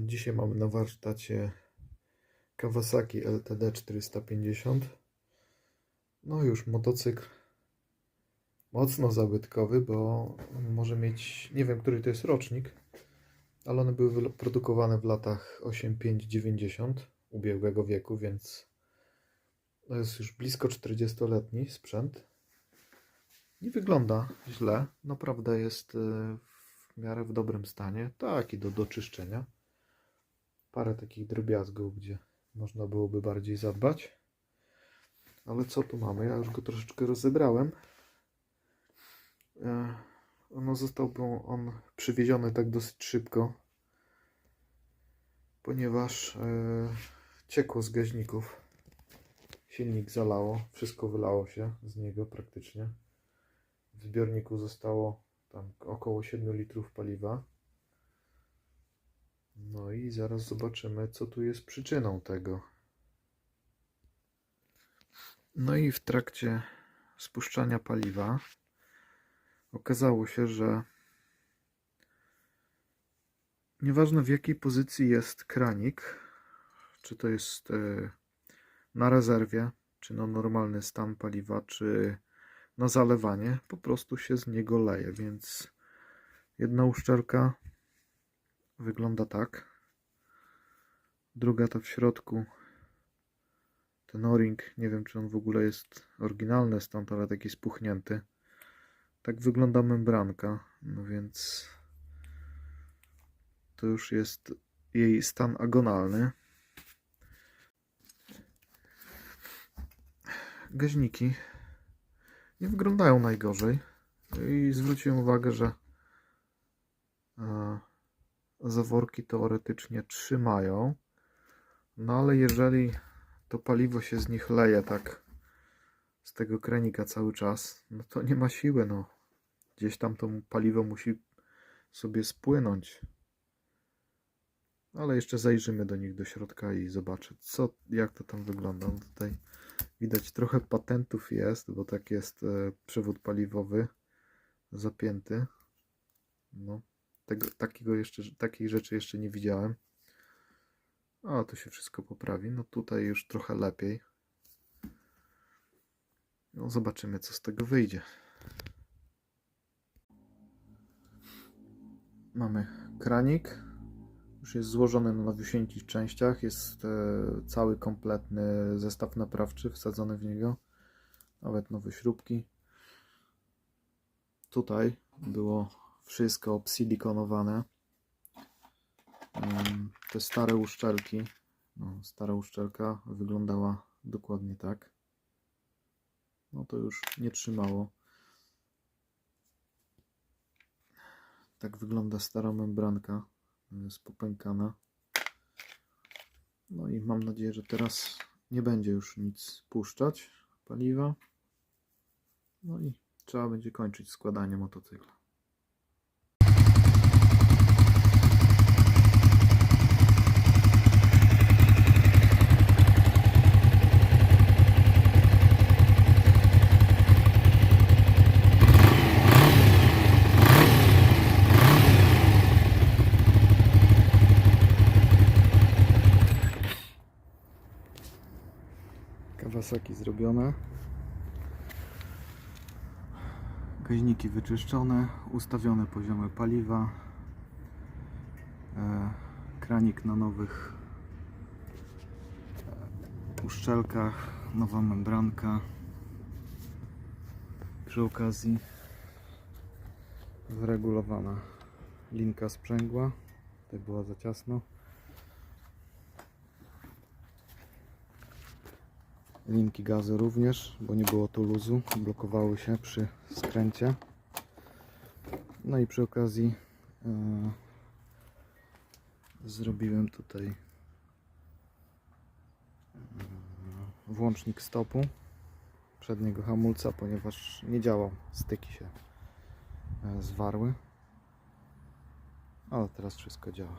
Dzisiaj mamy na warsztacie Kawasaki LTD 450. No już motocykl mocno zabytkowy, bo może mieć, nie wiem który to jest rocznik, ale one były produkowane w latach 85-90 ubiegłego wieku, więc to jest już blisko 40-letni sprzęt. Nie wygląda źle, naprawdę jest e, w miarę w dobrym stanie, tak i do doczyszczenia. Parę takich drobiazgów, gdzie można byłoby bardziej zadbać. Ale co tu mamy? Ja już go troszeczkę rozebrałem. No został on przywieziony tak dosyć szybko, ponieważ e, ciekło z gaźników. Silnik zalało, wszystko wylało się z niego praktycznie. W zbiorniku zostało tam około 7 litrów paliwa. Zaraz zobaczymy, co tu jest przyczyną tego. No i w trakcie spuszczania paliwa okazało się, że nieważne w jakiej pozycji jest kranik, czy to jest e, na rezerwie, czy na normalny stan paliwa, czy na zalewanie, po prostu się z niego leje, więc jedna uszczelka wygląda tak. Druga ta w środku. Ten o-ring, nie wiem czy on w ogóle jest oryginalny stąd, ale taki spuchnięty. Tak wygląda membranka, no więc to już jest jej stan agonalny. Gaźniki nie wyglądają najgorzej. I zwróciłem uwagę, że e, zaworki teoretycznie trzymają. No ale jeżeli to paliwo się z nich leje tak z tego kranika cały czas, no to nie ma siły, no. Gdzieś tam to paliwo musi sobie spłynąć. Ale jeszcze zajrzymy do nich do środka i zobaczę, co, jak to tam wygląda. No tutaj widać trochę patentów jest, bo tak jest e, przewód paliwowy zapięty. No, tego, takiego jeszcze, takiej rzeczy jeszcze nie widziałem. A, to się wszystko poprawi. No tutaj już trochę lepiej. No zobaczymy, co z tego wyjdzie. Mamy kranik. Już jest złożony na nowiusieńkich częściach. Jest e, cały kompletny zestaw naprawczy wsadzony w niego. Nawet nowe śrubki. Tutaj było wszystko obsilikonowane. Te stare uszczelki. No, stara uszczelka wyglądała dokładnie tak. No to już nie trzymało. Tak wygląda stara membranka. Jest popękana. No i mam nadzieję, że teraz nie będzie już nic puszczać paliwa. No i trzeba będzie kończyć składanie motocykla. Kawasaki zrobione. Gaźniki wyczyszczone, ustawione poziomy paliwa. E, kranik na nowych e, uszczelkach, nowa membranka. Przy okazji wyregulowana linka sprzęgła. Tutaj była za ciasno. Linki gazu również, bo nie było tu luzu, blokowały się przy skręcie. No i przy okazji e, zrobiłem tutaj e, włącznik stopu przedniego hamulca, ponieważ nie działał, styki się e, zwarły. Ale teraz wszystko działa.